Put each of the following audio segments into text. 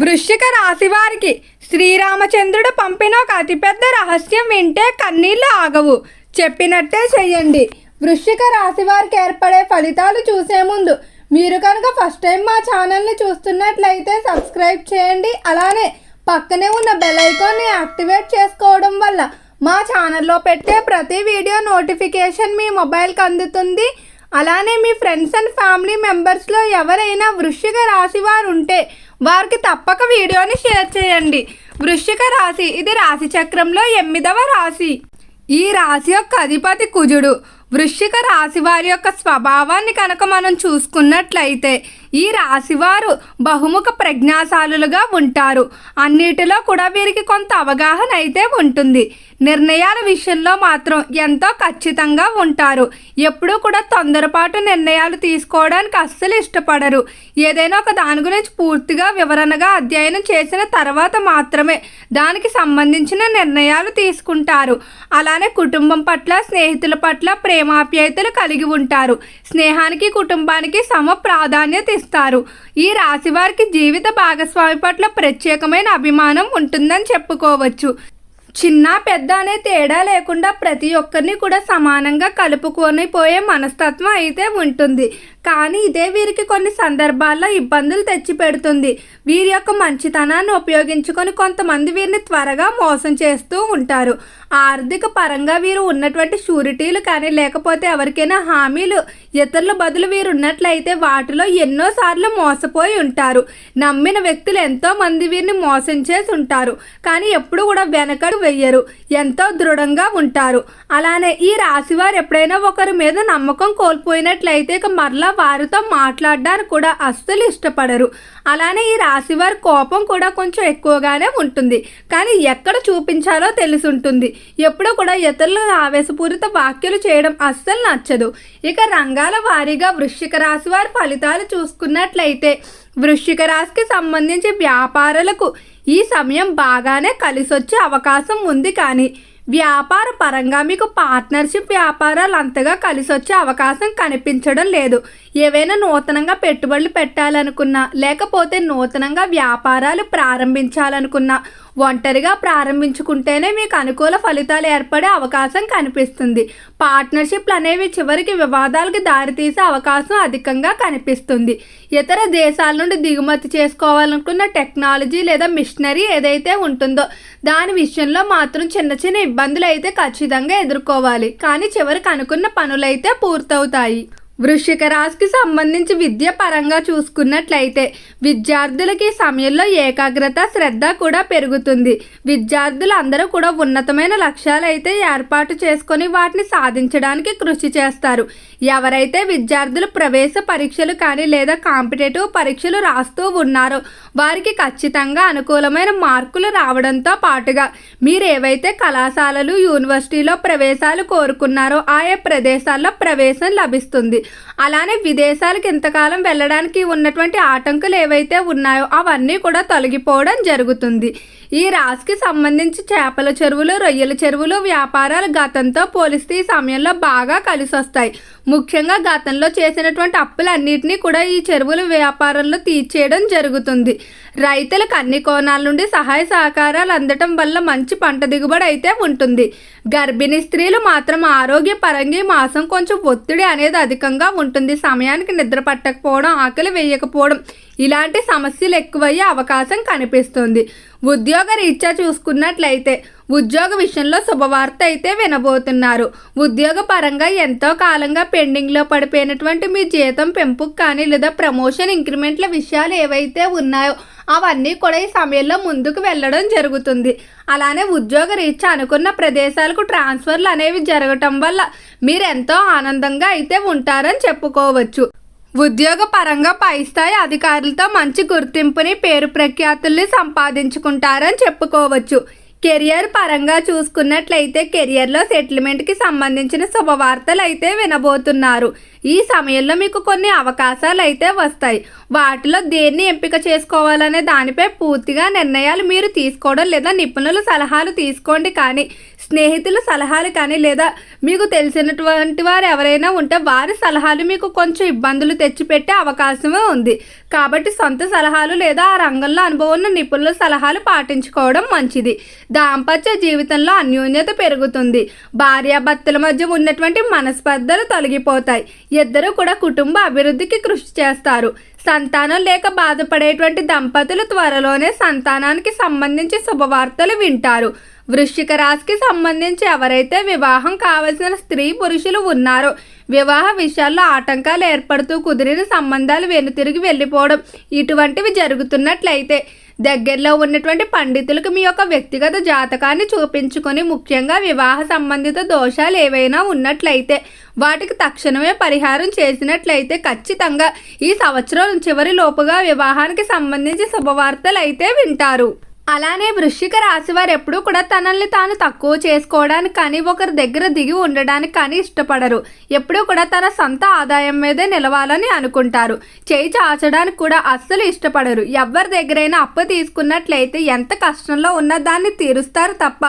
వృశ్చిక రాశి వారికి శ్రీరామచంద్రుడు పంపిన ఒక అతిపెద్ద రహస్యం వింటే కన్నీళ్ళు ఆగవు. చెప్పినట్టే చెయ్యండి. వృశ్చిక రాశి వారికి ఏర్పడే ఫలితాలు చూసే ముందు మీరు కనుక ఫస్ట్ టైం మా ఛానల్ని చూస్తున్నట్లయితే సబ్స్క్రైబ్ చేయండి. అలానే పక్కనే ఉన్న బెల్ ఐకాన్ని యాక్టివేట్ చేసుకోవడం వల్ల మా ఛానల్లో పెట్టే ప్రతి వీడియో నోటిఫికేషన్ మీ మొబైల్కి అందుతుంది. అలానే మీ ఫ్రెండ్స్ అండ్ ఫ్యామిలీ మెంబర్స్లో ఎవరైనా వృశ్చిక రాశి వారు ఉంటే వారికి తప్పక వీడియోని షేర్ చేయండి. వృశ్చిక రాశి ఇది రాశి చక్రంలో ఎనిమిదవ రాశి. ఈ రాశి యొక్క అధిపతి కుజుడు. వృశ్చిక రాశి వారి యొక్క స్వభావాన్ని కనుక మనం చూసుకున్నట్లయితే ఈ రాశివారు బహుముఖ ప్రజ్ఞాశాలులుగా ఉంటారు. అన్నిటిలో కూడా వీరికి కొంత అవగాహన అయితే ఉంటుంది. నిర్ణయాల విషయంలో మాత్రం ఎంతో ఖచ్చితంగా ఉంటారు. ఎప్పుడూ కూడా తొందరపాటు నిర్ణయాలు తీసుకోవడానికి అస్సలు ఇష్టపడరు. ఏదైనా ఒక దాని గురించి పూర్తిగా వివరణగా అధ్యయనం చేసిన తర్వాత మాత్రమే దానికి సంబంధించిన నిర్ణయాలు తీసుకుంటారు. అలానే కుటుంబం పట్ల స్నేహితుల పట్ల ప్రేమాప్యాయతలు కలిగి ఉంటారు. స్నేహానికి కుటుంబానికి సమ ప్రాధాన్యత ఇస్తారు. ఈ రాశి వారికి జీవిత భాగస్వామి పట్ల ప్రత్యేకమైన అభిమానం ఉంటుందని చెప్పుకోవచ్చు. చిన్న పెద్ద అనే తేడా లేకుండా ప్రతి ఒక్కరిని కూడా సమానంగా కలుపుకొని పోయే మనస్తత్వం అయితే ఉంటుంది. కానీ ఇదే వీరికి కొన్ని సందర్భాల్లో ఇబ్బందులు తెచ్చిపెడుతుంది వీరి యొక్క మంచితనాన్ని ఉపయోగించుకొని కొంతమంది వీరిని త్వరగా మోసం చేస్తూ ఉంటారు. ఆర్థిక పరంగా వీరు ఉన్నటువంటి షూరిటీలు కానీ లేకపోతే ఎవరికైనా హామీలు ఇతరుల బదులు వీరు ఉన్నట్లయితే వాటిలో ఎన్నోసార్లు మోసపోయి ఉంటారు. నమ్మిన వ్యక్తులు ఎంతో మంది వీరిని మోసం చేసి ఉంటారు. కానీ ఎప్పుడు కూడా వెనకడు వెయ్యరు. ఎంతో దృఢంగా ఉంటారు. అలానే ఈ రాశివారు ఎప్పుడైనా ఒకరి మీద నమ్మకం కోల్పోయినట్లయితే ఇక మరలా వారితో మాట్లాడడానికి కూడా అస్సలు ఇష్టపడరు. అలానే ఈ రాశివారి కోపం కూడా కొంచెం ఎక్కువగానే ఉంటుంది. కానీ ఎక్కడ చూపించాలో తెలిసి ఉంటుంది ఎప్పుడూ కూడా ఇతరులను ఆవేశపూరిత వ్యాఖ్యలు చేయడం అస్సలు నచ్చదు. ఇక రంగాల వారీగా వృశ్చిక రాశి వారి ఫలితాలు చూసుకున్నట్లయితే వృశ్చిక రాశికి సంబంధించి వ్యాపారులకు ఈ సమయం బాగానే కలిసొచ్చే అవకాశం ఉంది కానీ వ్యాపార పరంగా మీకు పార్ట్నర్షిప్ వ్యాపారాలు అంతగా కలిసి వచ్చే అవకాశం కనిపించడం లేదు. ఏవైనా నూతనంగా పెట్టుబడులు పెట్టాలనుకున్నా లేకపోతే నూతనంగా వ్యాపారాలు ప్రారంభించాలనుకున్నా ఒంటరిగా ప్రారంభించుకుంటేనే మీకు అనుకూల ఫలితాలు ఏర్పడే అవకాశం కనిపిస్తుంది. పార్ట్నర్షిప్లు అనేవి చివరికి వివాదాలకు దారితీసే అవకాశం అధికంగా కనిపిస్తుంది. ఇతర దేశాల నుండి దిగుమతి చేసుకోవాలనుకున్న టెక్నాలజీ లేదా మిషనరీ ఏదైతే ఉంటుందో దాని విషయంలో మాత్రం చిన్న చిన్న ఇబ్బందులు అయితే ఖచ్చితంగా ఎదుర్కోవాలి. కానీ చివరికి అనుకున్న పనులైతే పూర్తవుతాయి. వృశ్చిక రాశికి సంబంధించి విద్య పరంగా చూసుకున్నట్లయితే విద్యార్థులకి సమయంలో ఏకాగ్రత శ్రద్ధ కూడా పెరుగుతుంది. విద్యార్థులు అందరూ కూడా ఉన్నతమైన లక్ష్యాలు అయితే ఏర్పాటు చేసుకొని వాటిని సాధించడానికి కృషి చేస్తారు. ఎవరైతే విద్యార్థులు ప్రవేశ పరీక్షలు కానీ లేదా కాంపిటేటివ్ పరీక్షలు రాస్తూ ఉన్నారో వారికి ఖచ్చితంగా అనుకూలమైన మార్కులు రావడంతో పాటుగా మీరు ఏవైతే కళాశాలలు యూనివర్సిటీలో ప్రవేశాలు కోరుకున్నారో ఆయా ప్రదేశాల్లో ప్రవేశం లభిస్తుంది. అలానే విదేశాలకు ఇంతకాలం వెళ్ళడానికి ఉన్నటువంటి ఆటంకులు ఏవైతే ఉన్నాయో అవన్నీ కూడా తొలగిపోవడం జరుగుతుంది. ఈ రాశికి సంబంధించి చేపల చెరువులు రొయ్యల చెరువులు వ్యాపారాలు గతంతో పోలిస్తే ఈ సమయంలో బాగా కలిసొస్తాయి. ముఖ్యంగా గతంలో చేసినటువంటి అప్పులన్నింటినీ కూడా ఈ చెరువుల వ్యాపారంలో తీర్చేయడం జరుగుతుంది. రైతులకు అన్ని కోణాల నుండి సహాయ సహకారాలు అందటం వల్ల మంచి పంట దిగుబడి అయితే ఉంటుంది. గర్భిణీ స్త్రీలు మాత్రం ఆరోగ్య పరంగా మాసం కొంచెం ఒత్తిడి అనేది అధికంగా ఉంటుంది. సమయానికి నిద్ర పట్టకపోవడం ఆకలి వేయకపోవడం ఇలాంటి సమస్యలు ఎక్కువయ్యే అవకాశం కనిపిస్తుంది. ఉద్యోగ రీత్యా చూసుకున్నట్లయితే ఉద్యోగ విషయంలో శుభవార్త అయితే వినబోతున్నారు. ఉద్యోగ పరంగా ఎంతో కాలంగా పెండింగ్లో పడిపోయినటువంటి మీ జీతం పెంపుకు కానీ లేదా ప్రమోషన్ ఇంక్రిమెంట్ల విషయాలు ఏవైతే ఉన్నాయో అవన్నీ కూడా ఈ సమయంలో ముందుకు వెళ్ళడం జరుగుతుంది. అలానే ఉద్యోగ రీత్యా అనుకున్న ప్రదేశాలకు ట్రాన్స్ఫర్లు అనేవి జరగటం వల్ల మీరు ఎంతో ఆనందంగా అయితే ఉంటారని చెప్పుకోవచ్చు. ఉద్యోగ పరంగా పై స్థాయి అధికారులతో మంచి గుర్తింపుని పేరు ప్రఖ్యాతుల్ని సంపాదించుకుంటారని చెప్పుకోవచ్చు. కెరియర్ పరంగా చూసుకున్నట్లయితే కెరియర్లో సెటిల్మెంట్కి సంబంధించిన శుభవార్తలు అయితే వినబోతున్నారు. ఈ సమయంలో మీకు కొన్ని అవకాశాలు అయితే వస్తాయి. వాటిలో దేన్ని ఎంపిక చేసుకోవాలనే దానిపై పూర్తిగా నిర్ణయాలు మీరు తీసుకోవడం లేదా నిపుణుల సలహాలు తీసుకోండి కానీ స్నేహితుల సలహాలు కానీ లేదా మీకు తెలిసినటువంటి వారు ఎవరైనా ఉంటే వారి సలహాలు మీకు కొంచెం ఇబ్బందులు తెచ్చిపెట్టే అవకాశమే ఉంది. కాబట్టి సొంత సలహాలు లేదా ఆ రంగంలో అనుభవం ఉన్న నిపుణుల సలహాలు పాటించుకోవడం మంచిది. దాంపత్య జీవితంలో అన్యోన్యత పెరుగుతుంది. భార్యాభర్తల మధ్య ఉన్నటువంటి మనస్పర్ధలు తొలగిపోతాయి. ఇద్దరు కూడా కుటుంబ అభివృద్ధికి కృషి చేస్తారు. సంతానం లేక బాధపడేటువంటి దంపతులు త్వరలోనే సంతానానికి సంబంధించి శుభవార్తలు వింటారు. వృశ్చిక రాశికి సంబంధించి ఎవరైతే వివాహం కావలసిన స్త్రీ పురుషులు ఉన్నారో వివాహ విషయాల్లో ఆటంకాలు ఏర్పడుతూ కుదిరిన సంబంధాలు వెనుతిరిగి వెళ్ళిపోవడం ఇటువంటివి జరుగుతున్నట్లయితే దగ్గరలో ఉన్నటువంటి పండితులకు మీ యొక్క వ్యక్తిగత జాతకాన్ని చూపించుకొని ముఖ్యంగా వివాహ సంబంధిత దోషాలు ఏవైనా ఉన్నట్లయితే వాటికి తక్షణమే పరిహారం చేసినట్లయితే ఖచ్చితంగా ఈ సంవత్సరం చివరి లోపుగా వివాహానికి సంబంధించి శుభవార్తలు అయితే వింటారు. అలానే వృశ్చిక రాశి వారు ఎప్పుడూ కూడా తనల్ని తాను తక్కువ చేసుకోవడానికి కానీ ఒకరి దగ్గర దిగి ఉండడానికి కానీ ఇష్టపడరు. ఎప్పుడూ కూడా తన సొంత ఆదాయం మీదే నిలవాలని అనుకుంటారు. చేయి చాచడానికి కూడా అస్సలు ఇష్టపడరు. ఎవరి దగ్గరైనా అప్పు తీసుకున్నట్లయితే ఎంత కష్టంలో ఉన్న దాన్ని తీరుస్తారు తప్ప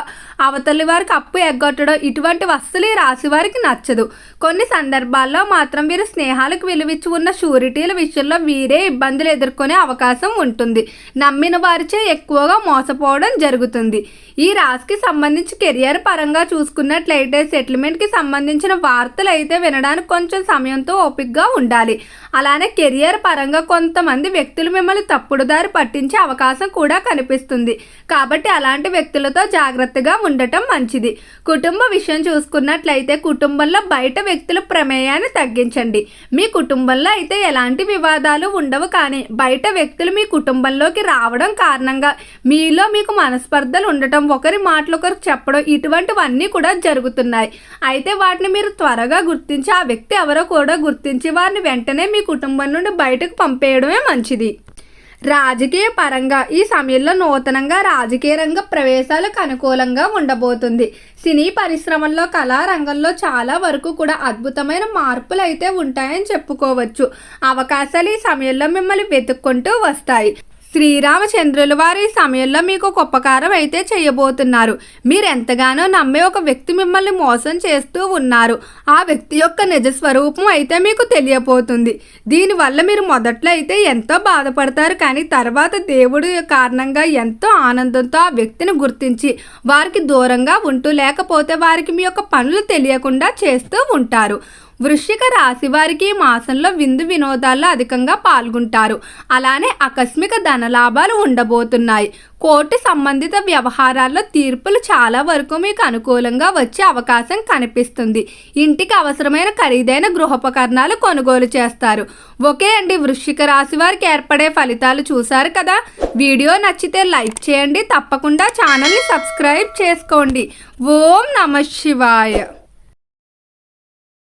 అవతలి వారికి అప్పు ఎగ్గొట్టడం ఇటువంటి అస్సలు ఈ రాశి వారికి నచ్చదు. కొన్ని సందర్భాల్లో మాత్రం వీరు స్నేహాలకు విలువిచ్చి ఉన్న షూరిటీల విషయంలో వీరే ఇబ్బందులు ఎదుర్కొనే అవకాశం ఉంటుంది. నమ్మిన వారిచే ఎక్కువగా మోసపోవడం జరుగుతుంది. ఈ రాశికి సంబంధించి కెరియర్ పరంగా చూసుకున్నట్లయితే సెటిల్మెంట్కి సంబంధించిన వార్తలు అయితే వినడానికి కొంచెం సమయంతో ఓపికగా ఉండాలి. అలానే కెరియర్ పరంగా కొంతమంది వ్యక్తులు మిమ్మల్ని తప్పుడు దారి పట్టించే అవకాశం కూడా కనిపిస్తుంది. కాబట్టి అలాంటి వ్యక్తులతో జాగ్రత్తగా ఉండటం మంచిది. కుటుంబ విషయం చూసుకున్నట్లయితే కుటుంబంలో బయట వ్యక్తుల ప్రమేయాన్ని తగ్గించండి. మీ కుటుంబంలో అయితే ఎలాంటి వివాదాలు ఉండవు కానీ బయట వ్యక్తులు మీ కుటుంబంలోకి రావడం కారణంగా మీ మీలో మీకు మనస్పర్ధలు ఉండటం ఒకరి మాటలు ఒకరు చెప్పడం ఇటువంటివన్నీ కూడా జరుగుతున్నాయి. అయితే వాటిని మీరు త్వరగా గుర్తించి ఆ వ్యక్తి ఎవరో కూడా గుర్తించి వారిని వెంటనే మీ కుటుంబం నుండి బయటకు పంపేయడమే మంచిది. రాజకీయ పరంగా ఈ సమయంలో నూతనంగా రాజకీయ రంగ ప్రవేశాలకు అనుకూలంగా ఉండబోతుంది. సినీ పరిశ్రమల్లో కళారంగంలో చాలా వరకు కూడా అద్భుతమైన మార్పులు అయితే ఉంటాయని చెప్పుకోవచ్చు. అవకాశాలు ఈ సమయంలో మిమ్మల్ని వెతుక్కుంటూ వస్తాయి. శ్రీరామచంద్రుల వారి సమయంలో మీకు ఒక ఉపకారం అయితే చేయబోతున్నారు. మీరు ఎంతగానో నమ్మే ఒక వ్యక్తి మిమ్మల్ని మోసం చేస్తూ ఉన్నారు. ఆ వ్యక్తి యొక్క నిజ స్వరూపం అయితే మీకు తెలియబోతుంది దీనివల్ల మీరు మొదట్లో అయితే ఎంతో బాధపడతారు కానీ తర్వాత దేవుడు కారణంగా ఎంతో ఆనందంతో ఆ వ్యక్తిని గుర్తించి వారికి దూరంగా ఉంటూ లేకపోతే వారికి మీ యొక్క పనులు తెలియకుండా చేస్తూ ఉంటారు. వృశ్చిక రాశి వారికి ఈ మాసంలో విందు వినోదాల్లో అధికంగా పాల్గొంటారు. అలానే ఆకస్మిక ధనలాభాలు ఉండబోతున్నాయి. కోర్టు సంబంధిత వ్యవహారాల్లో తీర్పులు చాలా వరకు మీకు అనుకూలంగా వచ్చే అవకాశం కనిపిస్తుంది. ఇంటికి అవసరమైన ఖరీదైన గృహోపకరణాలు కొనుగోలు చేస్తారు. ఓకే అండి వృశ్చిక రాశి వారికి ఏర్పడే ఫలితాలు చూశారు కదా? వీడియో నచ్చితే లైక్ చేయండి. తప్పకుండా ఛానల్ని సబ్స్క్రైబ్ చేసుకోండి. ఓం నమ శివాయ.